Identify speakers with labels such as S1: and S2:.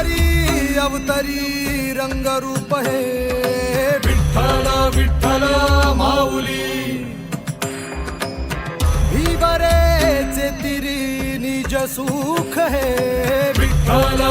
S1: अवतारी अवतरी रंग रूप हे।
S2: विठ्ठल विठ्ठल माऊली।
S1: भीवरेचे तिरी निज सुख हे।
S2: विठ्ठल